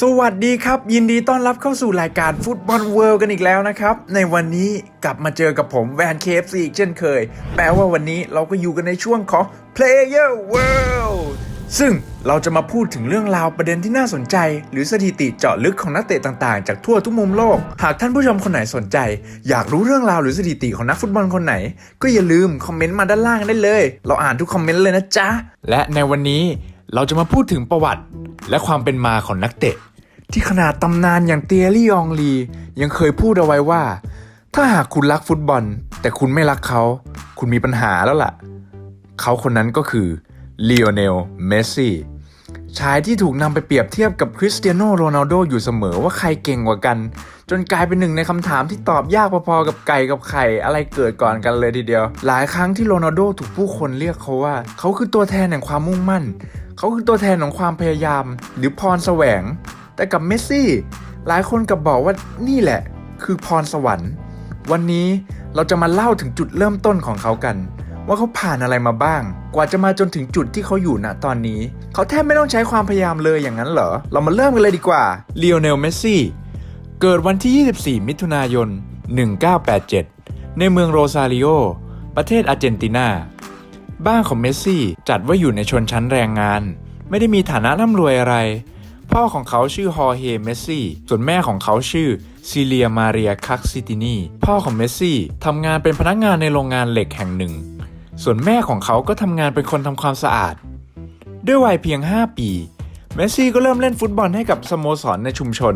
สวัสดีครับ ยินดีต้อนรับเข้าสู่รายการฟุตบอลเวิลด์กันอีกแล้วนะครับ ในวันนี้กลับมาเจอกับผมแวนเคฟซีอีกเช่นเคย แปลว่าวันนี้เราก็อยู่กันในช่วงของ Player World ซึ่งเราจะมาพูดถึงเรื่องราวประเด็นที่น่าสนใจ หรือสถิติเจาะลึกของนักเตะต่างๆ จากทั่วทุกมุมโลก หากท่านผู้ชมคนไหนสนใจ อยากรู้เรื่องราวหรือสถิติของนักฟุตบอลคนไหน ก็อย่าลืมคอมเมนต์มาด้านล่างได้เลย เราอ่านทุกคอมเมนต์เลยนะจ๊ะ และในวันนี้ เราจะมาพูดถึงประวัติและความเป็นมาของนักเตะ ที่ขนาดตำนานอย่างเตียรี่อองลี ยังเคยพูดเอาไว้ว่า ถ้าหากคุณรักฟุตบอล แต่คุณไม่รักเขา คุณมีปัญหาแล้วล่ะ เขาคนนั้นก็คือลีโอเนล เมสซี่ ชายที่ถูกนำไปเปรียบเทียบกับคริสเตียโนโรนัลโดอยู่เสมอว่าใครเก่งกว่ากัน จนกลายเป็นหนึ่งในคำถามที่ตอบยากพอๆกับไก่กับไข่อะไรเกิดก่อนกันเลยทีเดียว หลายครั้งที่โรนัลโดถูกผู้คนเรียกเขาว่า เขาคือตัวแทนแห่งความมุ่งมั่น เขาคือตัวแทนของความพยายาม หรือพรแสวง แต่กับเมสซี่หลายคนกับบอกว่านี่แหละ คือพรสวรรค์ วันนี้เราจะมาเล่าถึงจุดเริ่มต้นของเขากัน ว่าเขาผ่านอะไรมาบ้าง กว่าจะมาจนถึงจุดที่เขาอยู่ณตอนนี้ เขาแทบไม่ต้องใช้ความพยายามเลยอย่างนั้นเหรอ เรามาเริ่มกันเลยดีกว่าลีโอเนลเมสซี่เกิดวันที่ 24 มิถุนายน 1987 ในเมืองโรซาริโอ ประเทศอาร์เจนตินา บ้านของเมสซี่จัดว่าอยู่ในชนชั้นแรงงาน ไม่ได้มีฐานะร่ำรวยอะไร พ่อของเขาชื่อฮอร์เฮเมสซี่ ส่วนแม่ของเขาชื่อซิเลียมาเรียคักซิตินี พ่อของเมสซี่ทำงานเป็นพนักงานในโรงงานเหล็กแห่งหนึ่ง ส่วนแม่ของเขาก็ทำงานเป็นคนทำความสะอาด ด้วยวัยเพียง 5 ปี เมสซี่ก็เริ่มเล่นฟุตบอลให้กับสโมสรในชุมชน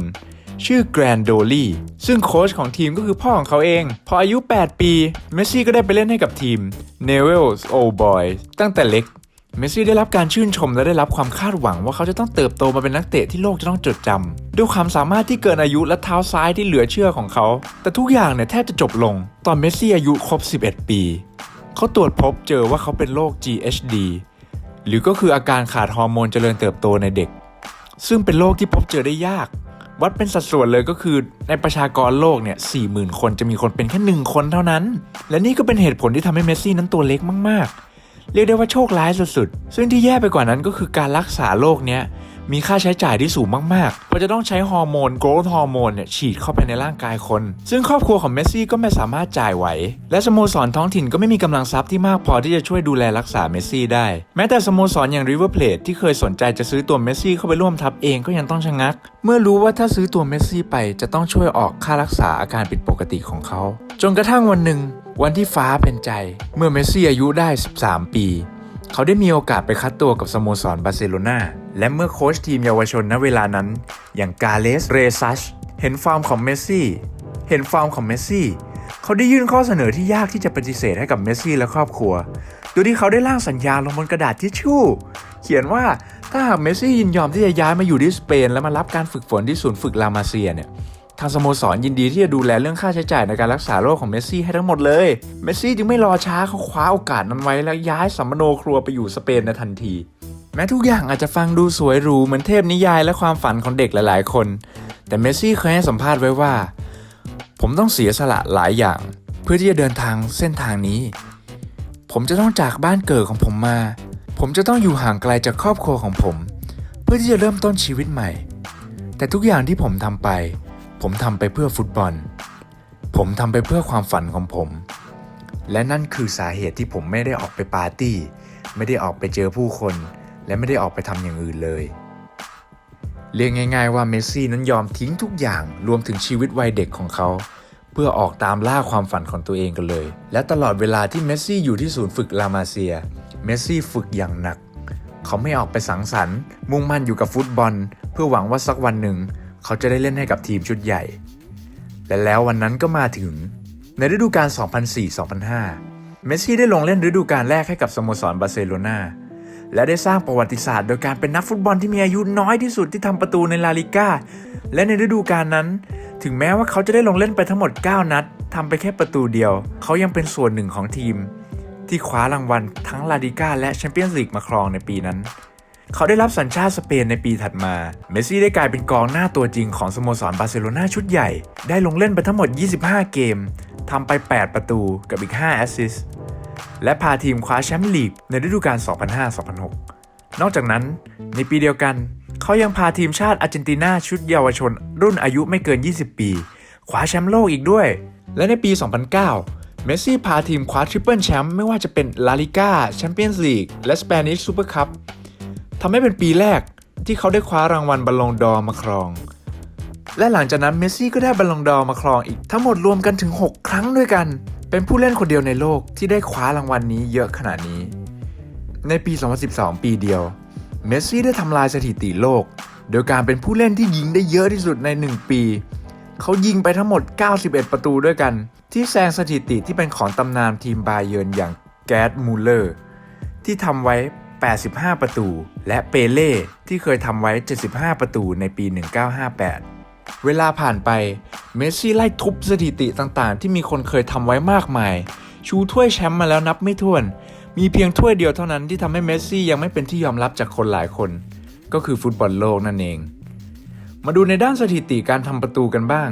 ชื่อแกรนโดลี่ซึ่งโค้ชของทีมก็คือพ่อของเขาเอง พออายุ 8 ปี เมสซี่ก็ได้ไปเล่นให้กับทีม n e w e l s Old Boys ตั้งแต่เล็กเมสซี่ได้รับการชื่นชมและได้รับความคาดหวังว่าเขาจะต้องเติบโตมาเป็นนักเตะที่โลกจะต้องจดจำด้วยความสามารถที่เกินอายุและเท้าซ้ายที่เหลือเชื่อของเขา แต่ทุกอย่างเนี่ยแทบจะจบลง ตอนเมสซี่อายุครบ 11 ปี เขาตรวจพบเจอว่าเขาเป็นโรค GHD หรือก็คืออาการขาดฮอร์โมนเจริญเติบโตในเด็ก ซึ่งเป็นโรคที่พบเจอได้ยาก วัดเป็นสัดส่วนเลยก็คือในประชากรโลกเนี่ย40,000คนจะมีคนเป็นแค่หนึ่งคนเท่านั้น และนี่ก็เป็นเหตุผลที่ทำให้เมสซี่นั้นตัวเล็กมากๆ เรียกได้ว่าโชคร้ายสุดๆ ซึ่งที่แย่ไปกว่านั้นก็คือการรักษาโรคเนี้ย มีค่าใช้จ่ายที่สูงมากๆเพราะจะต้องใช้ฮอร์โมนโกรทฮอร์โมนเนี่ยฉีดเข้าไปในร่างกายคน ซึ่งครอบครัวของเมสซี่ก็ไม่สามารถจ่ายไหว และสโมสรท้องถิ่นก็ไม่มีกำลังทรัพย์ที่มากพอที่จะช่วยดูแลรักษาเมสซี่ได้ แม้แต่สโมสรอย่างริเวอร์เพลทที่เคยสนใจจะซื้อตัวเมสซี่เข้าไปร่วมทัพเองก็ยังต้องชะงัก เมื่อรู้ว่าถ้าซื้อตัวเมสซี่ไปจะต้องช่วยออกค่ารักษาอาการผิดปกติของเขา จนกระทั่งวันหนึ่งวันที่ฟ้าเป็นใจ เมื่อเมสซี่อายุได้ 13 ปี เขาได้มีโอกาสไปคัดตัวกับสโมสรบาร์เซโลนาและเมื่อโค้ชทีมเยาวชนณเวลานั้น อย่างกาเลส เรซัชเห็นฟอร์มของเมสซี่ เห็นฟอร์มของเมสซี่ เขาได้ยื่นข้อเสนอที่ยากที่จะปฏิเสธให้กับเมสซี่และครอบครัว โดยที่เขาได้ร่างสัญญาลงบนกระดาษทิชชู่ เขียนว่าถ้าหากเมสซี่ยินยอมที่จะย้ายมาอยู่ที่สเปน และมารับการฝึกฝนที่ศูนย์ฝึกลามาเซียเนี่ย ทางสโมสรยินดีที่จะดูแลเรื่องค่าใช้จ่ายในการรักษาโรคของเมสซี่ให้ทั้งหมดเลย เมสซี่จึงไม่รอช้าเขาคว้าโอกาสนั้นไว้แล้วย้ายสัมมโนครัวไปอยู่สเปนในทันที แม้ทุกอย่างอาจจะฟังดูสวยหรูเหมือนเทพนิยายและความฝันของเด็กหลายๆ คน แต่เมสซี่เคยให้สัมภาษณ์ไว้ว่า ผมต้องเสียสละหลายอย่าง เพื่อที่จะเดินทางเส้นทางนี้ ผมจะต้องจากบ้านเกิดของผมมา ผมจะต้องอยู่ห่างไกลจากครอบครัวของผม เพื่อที่จะเริ่มต้นชีวิตใหม่ แต่ทุกอย่างที่ผมทำไป ผมทำไปเพื่อฟุตบอล ผมทำไปเพื่อความฝันของผม และนั่นคือสาเหตุที่ผมไม่ได้ออกไปปาร์ตี้ ไม่ได้ออกไปเจอผู้คน และไม่ได้ออกไปทำอย่างอื่นเลย เรียกง่าย ๆ ว่าเมสซี่นั้นยอมทิ้งทุกอย่างรวมถึงชีวิตวัยเด็กของเขา เพื่อออกตามล่าความฝันของตัวเองกันเลย และตลอดเวลาที่เมสซี่อยู่ที่ศูนย์ฝึกลามาเซีย เมสซี่ฝึกอย่างหนัก เขาไม่ออกไปสังสรรค์ มุ่งมั่นอยู่กับฟุตบอล เพื่อหวังว่าสักวันหนึ่ง เขาจะได้เล่นให้กับทีมชุดใหญ่ และแล้ววันนั้นก็มาถึงในฤดูกาล 2004-2005 เมสซี่ได้ลงเล่นฤดูกาลแรกให้กับสโมสรบาร์เซโลนาและได้สร้างประวัติศาสตร์โดยการเป็นนักฟุตบอลที่มีอายุน้อยที่สุดที่ทำประตูในลาลิก้า และในฤดูกาลนั้น ถึงแม้ว่าเขาจะได้ลงเล่นไปทั้งหมด 9 นัดทำไปแค่ประตูเดียว เขายังเป็นส่วนหนึ่งของทีม ที่คว้ารางวัลทั้งลาลิก้าและแชมเปี้ยนส์ลีกมาครองในปีนั้น เขาได้รับสัญชาติสเปนในปีถัดมา เมสซี่ได้กลายเป็นกองหน้าตัวจริงของสโมสรบาร์เซโลนาชุดใหญ่ ได้ลงเล่นไปทั้งหมด 25 เกม ทำไป 8 ประตูกับอีก 5 แอสซิสต์ และพาทีมคว้าแชมป์ลีกในฤดูกาล 2005-2006 นอกจากนั้น ในปีเดียวกัน เขายังพาทีมชาติอาร์เจนตินาชุดเยาวชน รุ่นอายุไม่เกิน 20 ปี คว้าแชมป์โลกอีกด้วย และในปี 2009เมสซี่พาทีมคว้าทริปเปิลแชมป์ไม่ว่าจะเป็นลาลิก้าแชมเปี้ยนส์ลีกและสเปนิชซูเปอร์คัพ ทำให้เป็นปีแรกที่เขาได้คว้ารางวัลบอลลงดอมาครอง และหลังจากนั้นเมสซี่ก็ได้บอลลงดอมาครองอีกทั้งหมดรวมกันถึง 6 ครั้งด้วยกัน เป็นผู้เล่นคนเดียวในโลกที่ได้คว้ารางวัลนี้เยอะขนาดนี้ ในปี 2012 ปีเดียว เมสซี่ได้ทำลายสถิติโลก โดยการเป็นผู้เล่นที่ยิงได้เยอะที่สุดใน 1 ปี เขายิงไปทั้งหมด 91 ประตูด้วยกัน ที่แซงสถิติที่เป็นของตำนานทีมบาเยิร์นอย่างแกดมูเลอร์ที่ทำไว้ 85 ประตู และเปเล่ที่เคยทำไว้ 75 ประตูในปี 1958 เวลาผ่านไปเมสซี่ไล่ทุบสถิติต่างๆ ที่มีคนเคยทำไว้มากมาย ชูถ้วยแชมป์มาแล้วนับไม่ถ้วน มีเพียงถ้วยเดียวเท่านั้นที่ทำให้เมสซี่ยังไม่เป็นที่ยอมรับจากคนหลายคน ก็คือฟุตบอลโลกนั่นเอง มาดูในด้านสถิติการทำประตูกันบ้าง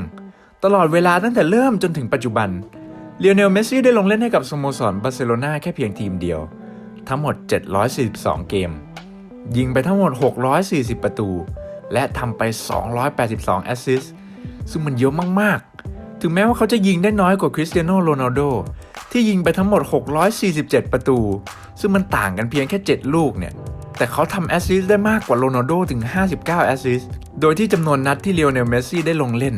ตลอดเวลาตั้งแต่เริ่มจนถึงปัจจุบันเลียเนลเมสซี่ได้ลงเล่นให้กับสโมสรบาร์เซโลนาแค่เพียงทีมเดียว ทั้งหมด 742 เกม ยิงไปทั้งหมด 640 ประตู และทำไป 282 แอสซิสต์ซึ่งมันเยอะมาก ๆ ถึงแม้ว่าเขาจะยิงได้น้อยกว่าคริสเตียโนโรนัลโดที่ยิงไปทั้งหมด 647 ประตู ซึ่งมันต่างกันเพียงแค่ 7 ลูกเนี่ย แต่เขาทำแอสซิสได้มากกว่าโรนัลโดถึง 59 แอสซิสโดยที่จำนวนนัดที่เลโอเนลเมสซี่ได้ลงเล่น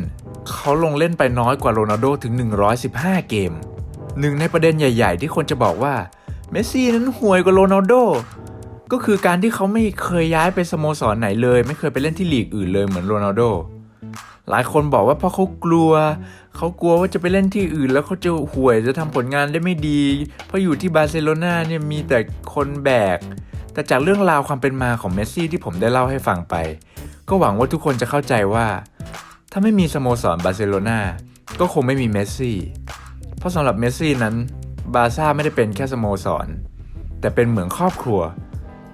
เขาลงเล่นไปน้อยกว่าโรนัลโดถึง 115 เกม หนึ่งในประเด็นใหญ่ ๆ ที่คนจะบอกว่า เมสซี่นั้นห่วยกว่าโรนัลโดก็คือการที่เขาไม่เคยย้ายไปสโมสรไหนเลย ไม่เคยไปเล่นที่ลีกอื่นเลยเหมือนโรนัลโดหลายคนบอกว่าเพราะเขากลัว เขากลัวว่าจะไปเล่นที่อื่น แล้วเขาจะห่วยจะทำผลงานได้ไม่ดี เพราะอยู่ที่บาร์เซโลนาเนี่ยมีแต่คนแบก แต่จากเรื่องราวความเป็นมาของเมสซี่ที่ผมได้เล่าให้ฟังไป ก็หวังว่าทุกคนจะเข้าใจว่า ถ้าไม่มีสโมสรบาร์เซโลนาก็คงไม่มีเมสซี่เพราะสำหรับเมสซี่นั้น บาร์ซ่าไม่ได้เป็นแค่สโมสร แต่เป็นเหมือนครอบครัว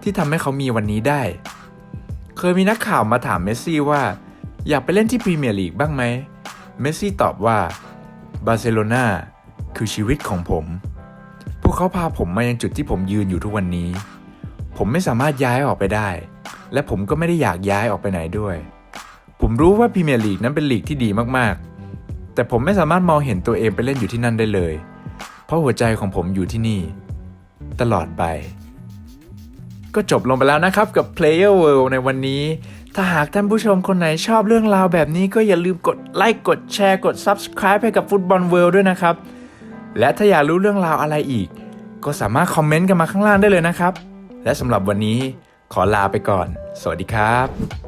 ที่ทำให้เขามีวันนี้ได้ เคยมีนักข่าวมาถามเมสซี่ว่า อยากไปเล่นที่พรีเมียร์ลีกบ้างไหม เมสซี่ตอบว่าบาร์เซโลนาคือชีวิตของผม พวกเขาพาผมมายังจุดที่ผมยืนอยู่ทุกวันนี้ ผมไม่สามารถย้ายออกไปได้ และผมก็ไม่ได้อยากย้ายออกไปไหนด้วย ผมรู้ว่าพรีเมียร์ลีกนั้นเป็นลีกที่ดีมากๆ แต่ผมไม่สามารถมองเห็นตัวเองไปเล่นอยู่ที่นั่นได้เลย เพราะหัวใจของผมอยู่ที่นี่ ตลอดไป ก็จบลงไปแล้วนะครับกับ Player World ในวันนี้ ถ้าหากท่านผู้ชมคนไหนชอบเรื่องราวแบบนี้ก็อย่าลืมกดไลค์กดแชร์กด Subscribe ให้กับ Football World ด้วยนะครับ และถ้าอยากรู้เรื่องราวอะไรอีก ก็สามารถคอมเมนต์กันมาข้างล่างได้เลยนะครับ และสำหรับวันนี้ขอลาไปก่อน สวัสดีครับ